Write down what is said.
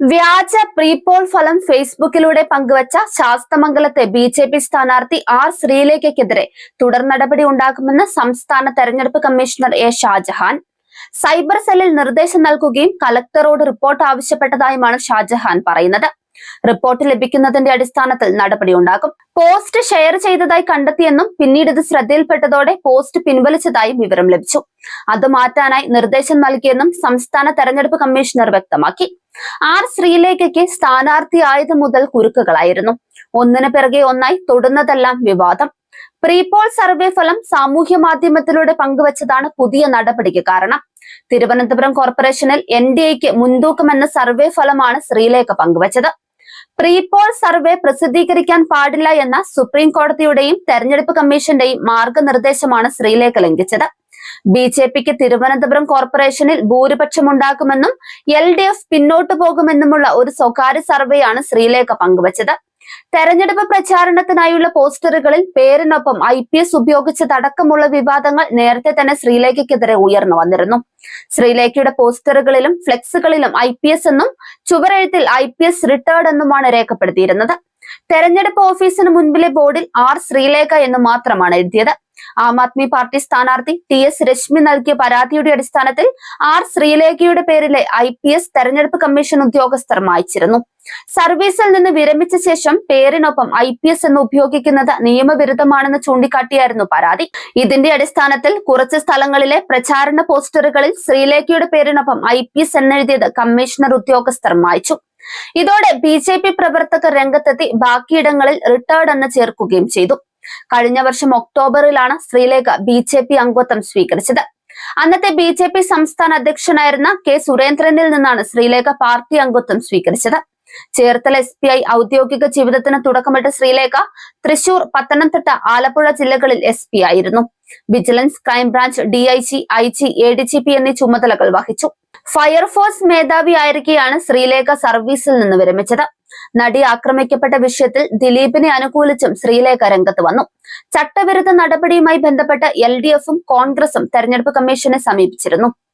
വ്യാജ പ്രീപോൾ ഫലം ഫേസ്ബുക്കിലൂടെ പങ്കുവച്ച ശാസ്തമംഗലത്തെ ബി ജെ പി സ്ഥാനാർത്ഥി ആർ ശ്രീലേഖയ്ക്കെതിരെ തുടർ നടപടി ഉണ്ടാകുമെന്ന് സംസ്ഥാന തെരഞ്ഞെടുപ്പ് കമ്മീഷണർ എ ഷാജഹാൻ. സൈബർ സെല്ലിൽ നിർദ്ദേശം നൽകുകയും കലക്ടറോട് റിപ്പോർട്ട് ആവശ്യപ്പെട്ടതായുമാണ് ഷാജഹാൻ പറയുന്നത്. റിപ്പോർട്ട് ലഭിക്കുന്നതിന്റെ അടിസ്ഥാനത്തിൽ നടപടി നടപടിയുണ്ടാകും പോസ്റ്റ് ഷെയർ ചെയ്തതായി കണ്ടെത്തിയെന്നും പിന്നീട് ഇത് ശ്രദ്ധയിൽപ്പെട്ടതോടെ പോസ്റ്റ് പിൻവലിച്ചതായും വിവരം ലഭിച്ചു. അത് മാറ്റാനായി നിർദ്ദേശം നൽകിയെന്നും സംസ്ഥാന തെരഞ്ഞെടുപ്പ് കമ്മീഷണർ വ്യക്തമാക്കി. ആർ ശ്രീലേഖയ്ക്ക് സ്ഥാനാർത്ഥിയായത് മുതൽ കുരുക്കുകളായിരുന്നു. ഒന്നിനു പിറകെ ഒന്നായി തൊടുന്നതെല്ലാം വിവാദം. പ്രീപോൾ സർവേ ഫലം സാമൂഹ്യ മാധ്യമത്തിലൂടെ പങ്കുവച്ചതാണ് പുതിയ നടപടിക്ക് കാരണം. തിരുവനന്തപുരം കോർപ്പറേഷനിൽ എൻ ഡി എക്ക് മുൻതൂക്കമെന്ന സർവേ ഫലമാണ് ശ്രീലേഖ പങ്കുവച്ചത്. പ്രീപോൾ സർവേ പ്രസിദ്ധീകരിക്കാൻ പാടില്ല എന്ന സുപ്രീം കോടതിയുടെയും തെരഞ്ഞെടുപ്പ് കമ്മീഷന്റെയും മാർഗനിർദ്ദേശമാണ് ശ്രീലേഖ ലംഘിച്ചത്. ബി ജെ പിക്ക് തിരുവനന്തപുരം കോർപ്പറേഷനിൽ ഭൂരിപക്ഷമുണ്ടാക്കുമെന്നും എൽ ഡി എഫ് പിന്നോട്ടു പോകുമെന്നുമുള്ള ഒരു സ്വകാര്യ സർവേയാണ് ശ്രീലേഖ പങ്കുവച്ചത്. തെരഞ്ഞെടുപ്പ് പ്രചാരണത്തിനായുള്ള പോസ്റ്ററുകളിൽ പേരിനൊപ്പം ഐ പി എസ് ഉപയോഗിച്ചതടക്കമുള്ള വിവാദങ്ങൾ നേരത്തെ തന്നെ ശ്രീലേഖയ്ക്കെതിരെ ഉയർന്നു വന്നിരുന്നു. ശ്രീലേഖയുടെ പോസ്റ്ററുകളിലും ഫ്ലെക്സുകളിലും ഐ പി എസ് എന്നും ചുവരെഴുത്തിൽ ഐ പി എസ് റിട്ടേർഡ് എന്നുമാണ് രേഖപ്പെടുത്തിയിരുന്നത്. തെരഞ്ഞെടുപ്പ് ഓഫീസിന് മുൻപിലെ ബോർഡിൽ ആർ ശ്രീലേഖ എന്ന് മാത്രമാണ് എഴുതിയത്. ആം ആദ്മി പാർട്ടി സ്ഥാനാർത്ഥി ടി എസ് രശ്മി നൽകിയ പരാതിയുടെ അടിസ്ഥാനത്തിൽ ആർ ശ്രീലേഖയുടെ പേരിലെ ഐ പി എസ് തെരഞ്ഞെടുപ്പ് കമ്മീഷൻ ഉദ്യോഗസ്ഥർ മായ്ച്ചിരുന്നു. സർവീസിൽ നിന്ന് വിരമിച്ച ശേഷം പേരിനൊപ്പം ഐ പി എസ് എന്ന് ഉപയോഗിക്കുന്നത് നിയമവിരുദ്ധമാണെന്ന് ചൂണ്ടിക്കാട്ടിയായിരുന്നു പരാതി. ഇതിന്റെ അടിസ്ഥാനത്തിൽ കുറച്ച് സ്ഥലങ്ങളിലെ പ്രചാരണ പോസ്റ്ററുകളിൽ ശ്രീലേഖയുടെ പേരിനൊപ്പം ഐ പി എസ് എന്നെഴുതിയത് കമ്മീഷണർ ഉദ്യോഗസ്ഥർ മായ്ച്ചു. ഇതോടെ ബി ജെ പി പ്രവർത്തകർ രംഗത്തെത്തി ബാക്കിയിടങ്ങളിൽ റിട്ടേർഡ് എന്ന് ചേർക്കുകയും ചെയ്തു. കഴിഞ്ഞ വർഷം ഒക്ടോബറിലാണ് ശ്രീലേഖ ബി ജെ പി അംഗത്വം സ്വീകരിച്ചത്. അന്നത്തെ ബി ജെ പി സംസ്ഥാന അധ്യക്ഷനായിരുന്ന കെ സുരേന്ദ്രനിൽ നിന്നാണ് ശ്രീലേഖ പാർട്ടി അംഗത്വം സ്വീകരിച്ചത്. ചേർത്തല എസ് പി ഐ ഔദ്യോഗിക ജീവിതത്തിന് തുടക്കമിട്ട ശ്രീലേഖ തൃശൂർ പത്തനംതിട്ട ആലപ്പുഴ ജില്ലകളിൽ എസ് പി ആയിരുന്നു. Vigilance crime branch D I G I G A D G P എന്നീ ചുമതലകൾ വഹിച്ചു. ഫയർഫോഴ്സ് മേധാവിയായിരിക്കെയാണ് ശ്രീലേഖ സർവീസിൽ നിന്ന് വിരമിച്ചത്. നടി ആക്രമിക്കപ്പെട്ട വിഷയത്തിൽ ദിലീപിനെ അനുകൂലിച്ചും ശ്രീലേഖ രംഗത്ത് വന്നു. ചട്ടവിരുദ്ധ നടപടിയുമായി ബന്ധപ്പെട്ട് എൽ കോൺഗ്രസും തെരഞ്ഞെടുപ്പ് കമ്മീഷനെ സമീപിച്ചിരുന്നു.